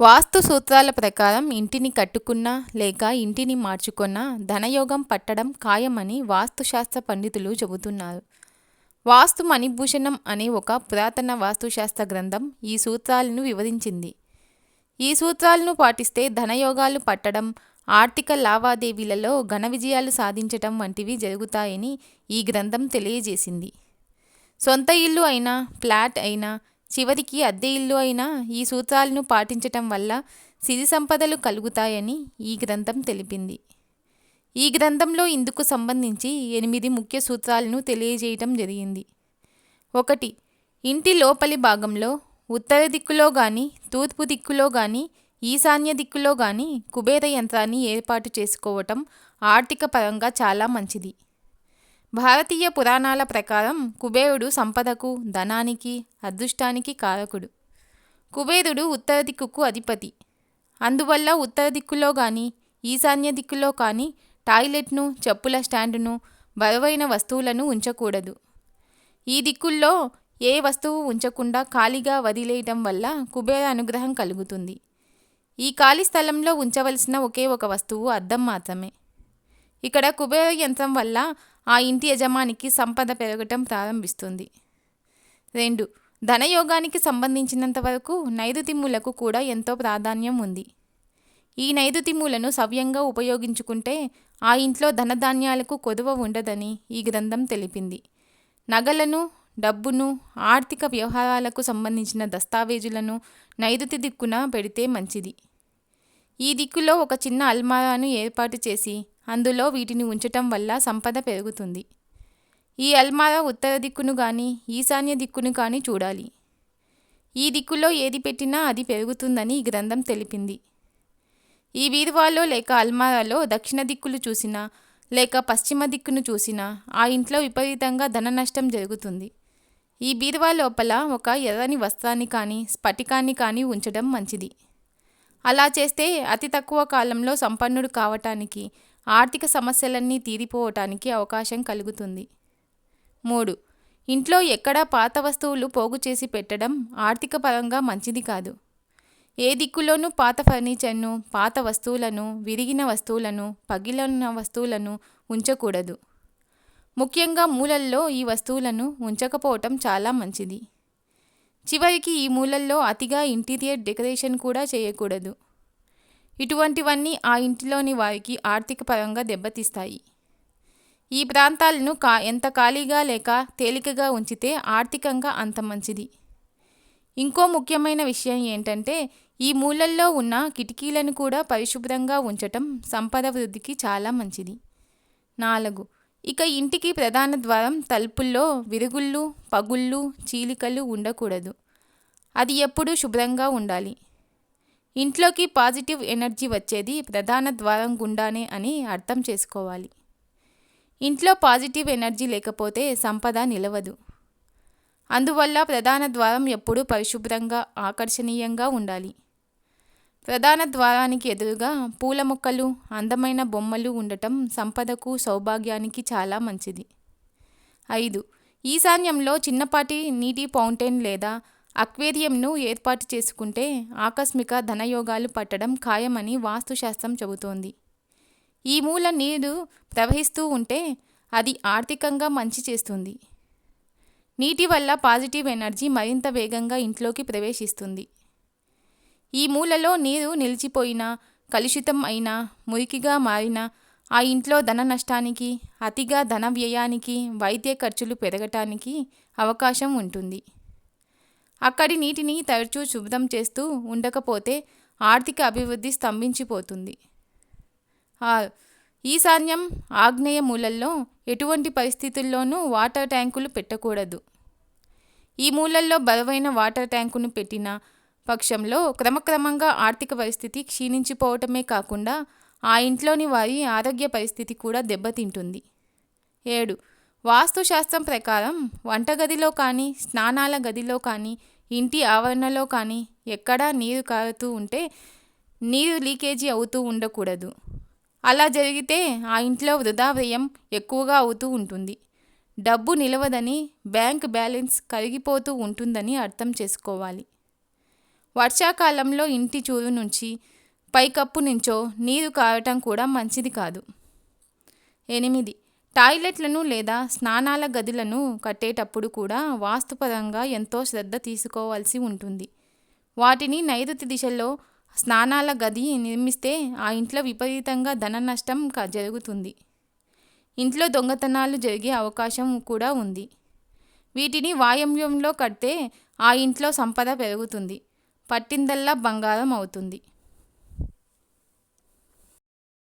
వాస్తు సూత్రాల ప్రకారం ఇంటిని కట్టుకున్నా లేక ఇంటిని మార్చుకున్నా ధనయోగం పట్టడం ఖాయమని వాస్తుశాస్త్ర పండితులు చెబుతున్నారు. వాస్తు మణిభూషణం అనే ఒక పురాతన వాస్తుశాస్త్ర గ్రంథం ఈ సూత్రాలను వివరించింది. ఈ సూత్రాలను పాటిస్తే ధనయోగాలు పట్టడం ఆర్థిక లావాదేవీలలో ఘన విజయాలు సాధించటం వంటివి జరుగుతాయని ఈ గ్రంథం తెలియజేసింది. సొంత ఇల్లు అయినా ఫ్లాట్ అయినా చివరికి అద్దె ఇల్లు అయినా ఈ సూత్రాలను పాటించటం వల్ల సిరి సంపదలు కలుగుతాయని ఈ గ్రంథం తెలిపింది. ఈ గ్రంథంలో ఇందుకు సంబంధించి ఎనిమిది ముఖ్య సూత్రాలను తెలియజేయటం జరిగింది. ఒకటి ఇంటి లోపలి భాగంలో ఉత్తర దిక్కులో కానీ తూర్పు దిక్కులో కానీ ఈశాన్య దిక్కులో కానీ కుబేర యంత్రాన్ని ఏర్పాటు చేసుకోవటం ఆర్థిక పరంగా చాలా మంచిది. భారతీయ పురాణాల ప్రకారం కుబేరుడు సంపదకు ధనానికి అదృష్టానికి కారకుడు. కుబేరుడు ఉత్తర దిక్కుకు అధిపతి. అందువల్ల ఉత్తర దిక్కులో కానీ ఈశాన్య దిక్కులో కానీ టాయిలెట్ను చెప్పుల స్టాండును బరువైన వస్తువులను ఉంచకూడదు. ఈ దిక్కుల్లో ఏ వస్తువు ఉంచకుండా ఖాళీగా వదిలేయటం వల్ల కుబేర అనుగ్రహం కలుగుతుంది. ఈ ఖాళీ స్థలంలో ఉంచవలసిన ఒకే ఒక వస్తువు అద్దం మాత్రమే. ఇక్కడ కుబేర యంత్రం వల్ల ఆ ఇంటి యజమానికి సంపద పెరగటం ప్రారంభిస్తుంది. రెండు ధనయోగానికి సంబంధించినంత వరకు నైరుతిములకు కూడా ఎంతో ప్రాధాన్యం ఉంది. ఈ నైరుతిములను సవ్యంగా ఉపయోగించుకుంటే ఆ ఇంట్లో ధనధాన్యాలకు కొదువ ఉండదని ఈ గ్రంథం తెలిపింది. నగలను డబ్బును ఆర్థిక వ్యవహారాలకు సంబంధించిన దస్తావేజులను నైరుతి దిక్కున పెడితే మంచిది. ఈ దిక్కులో ఒక చిన్న అల్మారాను ఏర్పాటు చేసి అందులో వీటిని ఉంచటం వల్ల సంపద పెరుగుతుంది. ఈ అల్మారా ఉత్తర దిక్కును కానీ ఈశాన్య దిక్కును కానీ చూడాలి. ఈ దిక్కులో ఏది పెట్టినా అది పెరుగుతుందని ఈ గ్రంథం తెలిపింది. ఈ బీరువాలో లేక అల్మారాలో దక్షిణ దిక్కులు చూసినా లేక పశ్చిమ దిక్కును చూసినా ఆ ఇంట్లో విపరీతంగా ధన నష్టం జరుగుతుంది. ఈ బీరువా లోపల ఒక ఎర్రని వస్త్రాన్ని కానీ స్ఫటికాన్ని కానీ ఉంచడం మంచిది. అలా చేస్తే అతి తక్కువ కాలంలో సంపన్నుడు కావటానికి ఆర్థిక సమస్యలన్నీ తీరిపోవటానికి అవకాశం కలుగుతుంది. మూడు. ఇంట్లో ఎక్కడా పాత వస్తువులు పోగు చేసి పెట్టడం ఆర్థిక పరంగా మంచిది కాదు. ఏ దిక్కులోనూ పాత ఫర్నిచర్ను పాత వస్తువులను విరిగిన వస్తువులను పగిలిన వస్తువులను ఉంచకూడదు. ముఖ్యంగా మూలల్లో ఈ వస్తువులను ఉంచకపోవటం చాలా మంచిది. చివరికి ఈ మూలల్లో అతిగా ఇంటీరియర్ డెకరేషన్ కూడా చేయకూడదు. ఇటువంటివన్నీ ఆ ఇంటిలోని వారికి ఆర్థిక పరంగా దెబ్బతీస్తాయి. ఈ ప్రాంతాలను కా ఎంత ఖాళీగా లేక తేలికగా ఉంచితే ఆర్థికంగా అంత మంచిది. ఇంకో ముఖ్యమైన విషయం ఏంటంటే ఈ మూలల్లో ఉన్న కిటికీలను కూడా పరిశుభ్రంగా ఉంచటం సంపద వృద్ధికి చాలా మంచిది. నాలుగు ఇక ఇంటికి ప్రధాన ద్వారం తలుపుల్లో విరుగుళ్ళు పగుళ్ళు చీలికలు ఉండకూడదు. అది ఎప్పుడూ శుభ్రంగా ఉండాలి. ఇంట్లోకి పాజిటివ్ ఎనర్జీ వచ్చేది ప్రధాన ద్వారం గుండానే అని అర్థం చేసుకోవాలి. ఇంట్లో పాజిటివ్ ఎనర్జీ లేకపోతే సంపద నిలవదు. అందువల్ల ప్రధాన ద్వారం ఎప్పుడూ పరిశుభ్రంగా ఆకర్షణీయంగా ఉండాలి. ప్రధాన ద్వారానికి ఎదురుగా పూల మొక్కలు అందమైన బొమ్మలు ఉండటం సంపదకు సౌభాగ్యానికి చాలా మంచిది. ఐదు. ఈశాన్యంలో చిన్నపాటి నీటి ఫౌంటైన్ లేదా అక్వేరియంను ఏర్పాటు చేసుకుంటే ఆకస్మిక ధనయోగాలు పట్టడం ఖాయమని వాస్తుశాస్త్రం చెబుతోంది. ఈ మూల నీరు ప్రవహిస్తూ ఉంటే అది ఆర్థికంగా మంచి చేస్తుంది. నీటి వల్ల పాజిటివ్ ఎనర్జీ మరింత వేగంగా ఇంట్లోకి ప్రవేశిస్తుంది. ఈ మూలలో నీరు నిలిచిపోయినా కలుషితం అయినా మురికిగా మారినా ఆ ఇంట్లో ధన నష్టానికి అతిగా ధన వ్యయానికి వైద్య ఖర్చులు పెరగటానికి అవకాశం ఉంటుంది. అక్కడి నీటిని తరచూ శుభ్రం చేస్తూ ఉండకపోతే ఆర్థిక అభివృద్ధి స్తంభించిపోతుంది. ఈశాన్యం ఆగ్నేయ మూలల్లో ఎటువంటి పరిస్థితుల్లోనూ వాటర్ ట్యాంకులు పెట్టకూడదు. ఈ మూలల్లో బరువైన వాటర్ ట్యాంకును పెట్టిన పక్షంలో క్రమక్రమంగా ఆర్థిక పరిస్థితి క్షీణించిపోవటమే కాకుండా ఆ ఇంట్లోని వారి ఆరోగ్య పరిస్థితి కూడా దెబ్బతింటుంది. ఏడు వాస్తుశాస్త్రం ప్రకారం వంటగదిలో కానీ స్నానాల గదిలో కానీ ఇంటి ఆవరణలో కానీ ఎక్కడా నీరు కారుతూ ఉంటే నీరు లీకేజీ అవుతూ ఉండకూడదు. అలా జరిగితే ఆ ఇంట్లో వృధా వ్యయం ఎక్కువగా అవుతూ ఉంటుంది. డబ్బు నిలవదని బ్యాంక్ బ్యాలెన్స్ కరిగిపోతూ ఉంటుందని అర్థం చేసుకోవాలి. వర్షాకాలంలో ఇంటి చూరు నుంచి పైకప్పు నుంచో నీరు కారటం కూడా మంచిది కాదు. ఎనిమిది టాయిలెట్లను లేదా స్నానాల గదులను కట్టేటప్పుడు కూడా వాస్తుపరంగా ఎంతో శ్రద్ధ తీసుకోవాల్సి ఉంటుంది. వాటిని నైరుతి దిశలో స్నానాల గది నిర్మిస్తే ఆ ఇంట్లో విపరీతంగా ధన నష్టం క జరుగుతుంది. ఇంట్లో దొంగతనాలు జరిగే అవకాశం కూడా ఉంది. వీటిని వాయవ్యంలో కడితే ఆ ఇంట్లో సంపద పెరుగుతుంది. పట్టిందల్లా బంగారం అవుతుంది.